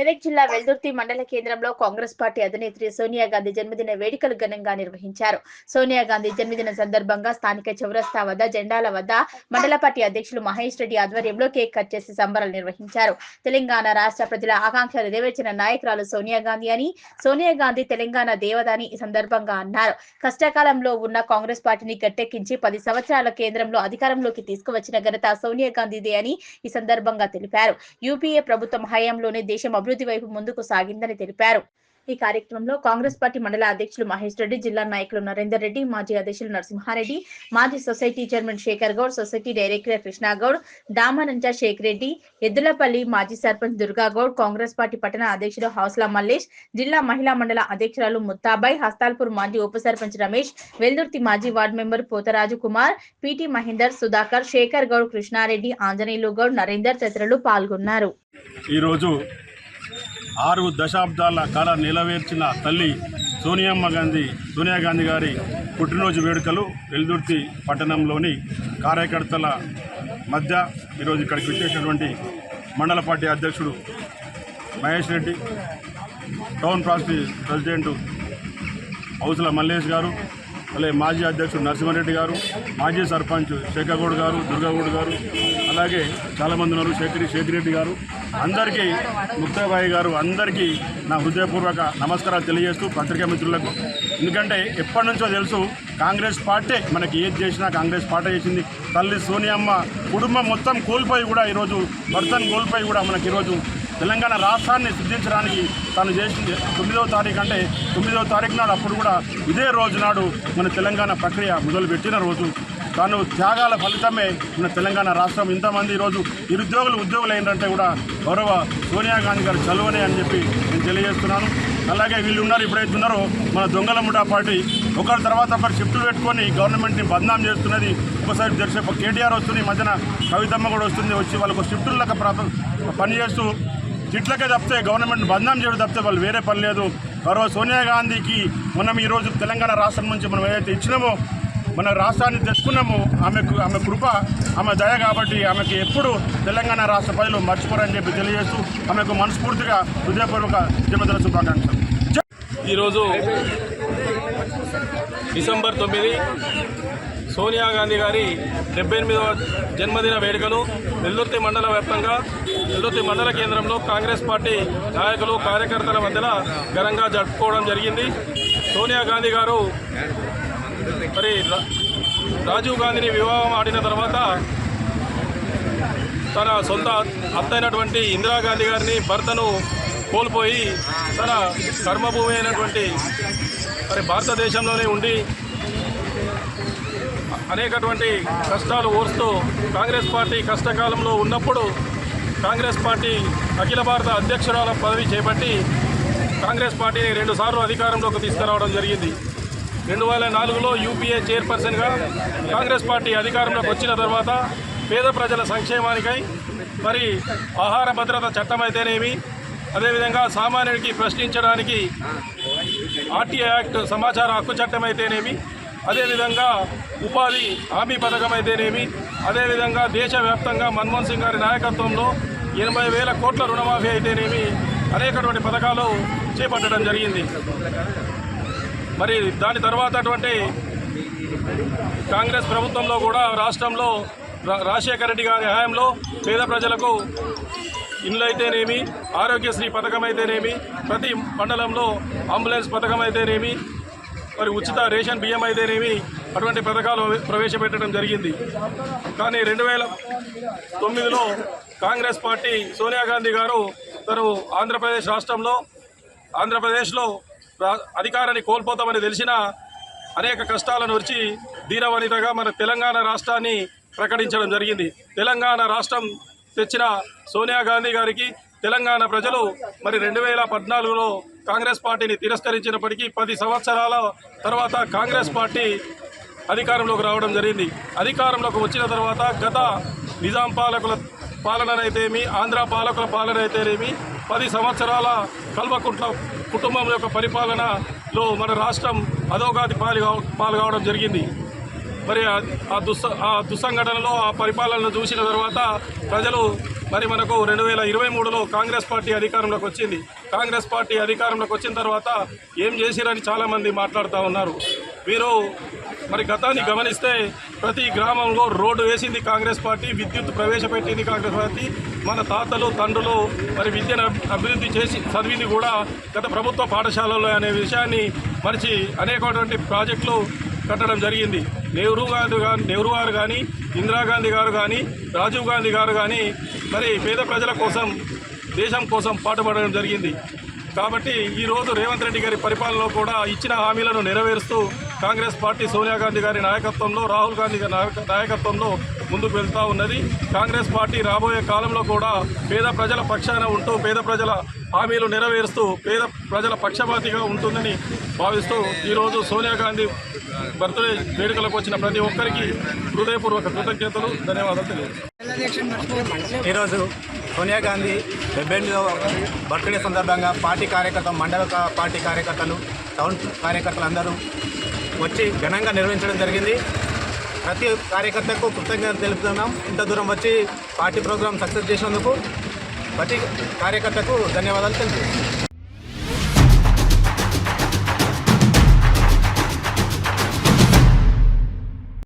మెదక్ జిల్లా వెల్దుర్తి మండల కేంద్రంలో కాంగ్రెస్ పార్టీ అధినేత్రి సోనియా గాంధీ జన్మదిన వేడుకలు ఘనంగా నిర్వహించారు. సోనియా గాంధీ జన్మదిన సందర్భంగా స్థానిక చౌరస్తా వద్ద జెండాల వద్ద మండల పార్టీ అధ్యక్షులు మహేష్ రెడ్డి ఆధ్వర్యంలో కేక్ కట్ చేసి సంబరాలు నిర్వహించారు. తెలంగాణ రాష్ట్ర ప్రజల ఆకాంక్షలు నెరవేర్చిన నాయకురాలు సోనియా గాంధీ అని సోనియా గాంధీ తెలంగాణ దేవదాని ఈ సందర్భంగా అన్నారు. కష్టకాలంలో ఉన్న కాంగ్రెస్ పార్టీని గట్టెక్కించి పది సంవత్సరాల కేంద్రంలో అధికారంలోకి తీసుకువచ్చిన ఘనత సోనియా గాంధీదే అని ఈ సందర్భంగా తెలిపారు. యూపీఏ ప్రభుత్వం హయాంలోనే దేశం అభివృద్ధి వైపు ముందుకు సాగిందని తెలిపారు. ఈ కార్యక్రమంలో కాంగ్రెస్ పార్టీ మండల అధ్యక్షులు మహేష్ రెడ్డి జిల్లా నాయకులు నరేందర్ రెడ్డి మాజీ అధ్యక్షులు నరసింహారెడ్డి మాజీ society chairman Shekar Goud society director Krishnagoud Damananja Shekar Reddy Eddulapalli మాజీ సర్పంచ్ దుర్గాగౌడ్ కాంగ్రెస్ పార్టీ పట్టణ అధ్యక్షుడు హౌస్లా మల్లేష్ జిల్లా మహిళా మండల అధ్యక్షురాలు ముత్తాబాయ్ హస్తాల్పూర్ మాజీ ఉప సర్పంచ్ రమేష్ వెల్దుర్తి మాజీ ward member Potharaju Kumar PT Mahender Sudhakar Shekar Goud Krishnareddy Anjaneyulu Goud Narender తదితరులు పాల్గొన్నారు. ఈరోజు ఆరు దశాబ్దాల కళ నిలవేర్చిన తల్లి సోనియమ్మ గాంధీ సోనియా గాంధీ గారి పుట్టినరోజు వేడుకలు వెల్దుర్తి పట్టణంలోని కార్యకర్తల మధ్య ఈరోజు ఇక్కడికి వచ్చేసినటువంటి మండల పార్టీ అధ్యక్షుడు Mahesh Reddy town party president హౌసుల Mallesh గారు అలాగే మాజీ అధ్యక్షుడు నరసింహారెడ్డి గారు మాజీ సర్పంచ్ శేఖరగౌడ్ గారు దుర్గాగౌడ్ గారు అలాగే చాలామంది ఉన్నారు శేఖరి శేఖిరెడ్డి గారు. అందరికీ ముక్తాబాయి గారు అందరికీ నా హృదయపూర్వక నమస్కారాలు తెలియజేస్తూ పత్రికా మిత్రులకు. ఎందుకంటే ఎప్పటి నుంచో తెలుసు కాంగ్రెస్ పార్టీ మనకి ఏది చేసినా కాంగ్రెస్ పార్టీ చేసింది. తల్లి సోనియమ్మ కుటుంబం మొత్తం కోల్పోయి కూడా ఈరోజు భర్తను కోల్పోయి కూడా మనకి ఈరోజు తెలంగాణ రాష్ట్రాన్ని సిద్ధించడానికి తాను చేసింది తొమ్మిదవ తారీఖు అంటే తొమ్మిదవ తారీఖు నాడు అప్పుడు కూడా ఇదే రోజు నాడు మన తెలంగాణ ప్రక్రియ మొదలుపెట్టిన రోజు. తాను త్యాగాల ఫలితమే మన తెలంగాణ రాష్ట్రం. ఇంతమంది ఈరోజు నిరుద్యోగులు ఉద్యోగులు ఏంటంటే కూడా గౌరవ సోనియా గాంధీ గారు చలువనే అని చెప్పి నేను తెలియజేస్తున్నాను. అలాగే వీళ్ళు ఉన్నారు ఇప్పుడైతే ఉన్నారో మన దొంగల ముఠా పార్టీ. ఒకరి తర్వాత ఒకరు షిఫ్ట్లు పెట్టుకొని గవర్నమెంట్ని బద్నాం చేస్తున్నది. ఒకసారి దర్శ కేటీఆర్ వస్తుంది మధ్యన కవితమ్మ కూడా వస్తుంది వచ్చి వాళ్ళకు షిఫ్టులకు పనిచేస్తూ తిట్లకే తప్పితే గవర్నమెంట్ బంధం చేయడం తప్పితే వాళ్ళు వేరే పని లేదు. మరో సోనియా గాంధీకి మనం ఈరోజు తెలంగాణ రాష్ట్రం నుంచి మనం ఏదైతే ఇచ్చినామో మన రాష్ట్రాన్ని తెచ్చుకున్నామో ఆమెకు ఆమె కృప ఆమె దయ కాబట్టి ఆమెకి ఎప్పుడు తెలంగాణ రాష్ట్ర ప్రజలు మర్చిపోరని చెప్పి తెలియజేస్తూ ఆమెకు మనస్ఫూర్తిగా హృదయపూర్వక జన్మదిన శుభాకాంక్షలు. ఈరోజు డిసెంబర్ తొమ్మిది సోనియా గాంధీ గారి డెబ్బై ఎనిమిదవ జన్మదిన వేడుకలు వెల్లుర్తి మండల వ్యాప్తంగా వెల్లుర్తి మండల కేంద్రంలో కాంగ్రెస్ పార్టీ నాయకులు కార్యకర్తల మధ్యన ఘనంగా జరుపుకోవడం జరిగింది. సోనియా గాంధీ గారు మరి రాజీవ్ గాంధీని వివాహం ఆడిన తర్వాత తన సొంత అత్తైనటువంటి ఇందిరాగాంధీ గారిని భర్తను కోల్పోయి తన కర్మభూమి అయినటువంటి మరి భారతదేశంలోనే ఉండి అనేకటువంటి కష్టాలు ఓర్స్తూ కాంగ్రెస్ పార్టీ కష్టకాలంలో ఉన్నప్పుడు కాంగ్రెస్ పార్టీ అఖిల భారత అధ్యక్షురాల పదవి చేపట్టి కాంగ్రెస్ పార్టీని రెండుసార్లు అధికారంలోకి తీసుకురావడం జరిగింది. రెండు వేల నాలుగులో యూపీఏ చైర్పర్సన్గా కాంగ్రెస్ పార్టీ అధికారంలోకి వచ్చిన తర్వాత పేద ప్రజల సంక్షేమానికై మరి ఆహార భద్రత చట్టం అయితేనేమి అదేవిధంగా సామాన్యుడికి ప్రశ్నించడానికి ఆర్టీఐ యాక్ట్ సమాచార హక్కు చట్టం అయితేనేమి అదేవిధంగా ఉపాధి హామీ పథకం అయితేనేమి అదేవిధంగా దేశవ్యాప్తంగా మన్మోహన్ సింగ్ గారి నాయకత్వంలో ఎనభై వేల కోట్ల రుణమాఫీ అయితేనేమి అనేకటువంటి పథకాలు చేపట్టడం జరిగింది. మరి దాని తర్వాత అటువంటి కాంగ్రెస్ ప్రభుత్వంలో కూడా రాష్ట్రంలో రా- రాజశేఖర రెడ్డి గారి హయాంలో పేద ప్రజలకు ఇండ్లు అయితేనేమి ఆరోగ్యశ్రీ పథకం అయితేనేమి ప్రతి మండలంలో అంబులెన్స్ పథకం అయితేనేమి మరి ఉచిత రేషన్ బియ్యం అయితేనేమి అటువంటి పథకాలు ప్రవేశపెట్టడం జరిగింది. కానీ రెండు వేల తొమ్మిదిలో కాంగ్రెస్ పార్టీ సోనియా గాంధీ గారు తను ఆంధ్రప్రదేశ్ రాష్ట్రంలో ఆంధ్రప్రదేశ్లో అధికారాన్ని కోల్పోతామని తెలిసిన అనేక కష్టాలను వచ్చి దీనవనితగా మన తెలంగాణ రాష్ట్రాన్ని ప్రకటించడం జరిగింది. తెలంగాణ రాష్ట్రం తెచ్చిన సోనియా గాంధీ గారికి తెలంగాణ ప్రజలు మరి రెండు వేల పద్నాలుగులో కాంగ్రెస్ పార్టీని తిరస్కరించినప్పటికీ పది సంవత్సరాల తర్వాత కాంగ్రెస్ పార్టీ అధికారంలోకి రావడం జరిగింది. అధికారంలోకి వచ్చిన తర్వాత గత నిజాం పాలకుల పాలననైతేమి ఆంధ్ర పాలకుల పాలన పది సంవత్సరాల కల్వకుంట్ల కుటుంబం యొక్క పరిపాలనలో మన రాష్ట్రం అధోగాది పాలు పాలు కావడం జరిగింది. మరి ఆ- ఆ దుస్స ఆ దుస్సంఘటనలో ఆ పరిపాలనను చూసిన తర్వాత ప్రజలు మరి మనకు రెండు వేల ఇరవై మూడులో కాంగ్రెస్ పార్టీ అధికారంలోకి వచ్చింది. కాంగ్రెస్ పార్టీ అధికారంలోకి వచ్చిన తర్వాత ఏం చేసిరని చాలామంది మాట్లాడుతూ ఉన్నారు. మీరు మరి గతాన్ని గమనిస్తే ప్రతి గ్రామంలో రోడ్డు వేసింది కాంగ్రెస్ పార్టీ విద్యుత్ ప్రవేశపెట్టింది కాంగ్రెస్ పార్టీ మన తాతలు తండ్రులు మరి విద్యను అభివృద్ధి చేసి చదివింది కూడా గత ప్రభుత్వ పాఠశాలల్లో అనే విషయాన్ని మరిచి అనేకటువంటి ప్రాజెక్టులు కట్టడం జరిగింది. నెహ్రూ గాంధీ గారు నెహ్రూ గారు కానీ ఇందిరాగాంధీ గారు కానీ రాజీవ్ గాంధీ గారు కానీ మరి పేద ప్రజల కోసం దేశం కోసం పాటుపడడం జరిగింది. కాబట్టి ఈరోజు రేవంత్ రెడ్డి గారి పరిపాలనలో కూడా ఇచ్చిన హామీలను నెరవేరుస్తూ కాంగ్రెస్ పార్టీ సోనియా గాంధీ గారి నాయకత్వంలో రాహుల్ గాంధీ గారి నాయక- నాయకత్వంలో ముందుకు వెళ్తూ ఉన్నది. కాంగ్రెస్ పార్టీ రాబోయే కాలంలో కూడా పేద ప్రజల పక్షాన ఉంటూ పేద ప్రజల హామీలు నెరవేరుస్తూ పేద ప్రజల పక్షపాతిగా ఉంటుందని భావిస్తూ ఈరోజు సోనియా గాంధీ బర్త్డే వేడుకలకు వచ్చిన ప్రతి ఒక్కరికి హృదయపూర్వక కృతజ్ఞతలు ధన్యవాదాలు తెలియజేస్తాను ఈరోజు సోనియా గాంధీ డెబ్బై ఎనిమిదవ బర్త్డే సందర్భంగా పార్టీ కార్యకర్త మండల పార్టీ కార్యకర్తలు టౌన్ కార్యకర్తలు అందరూ వచ్చి ఘనంగా నిర్వహించడం జరిగింది. ప్రతి కార్యకర్తకు కృతజ్ఞత తెలుపుతున్నాం. ఇంత దూరం వచ్చి పార్టీ ప్రోగ్రాం సక్సెస్ చేసినందుకు ప్రతి కార్యకర్తకు ధన్యవాదాలు తెలుపుతున్నాం.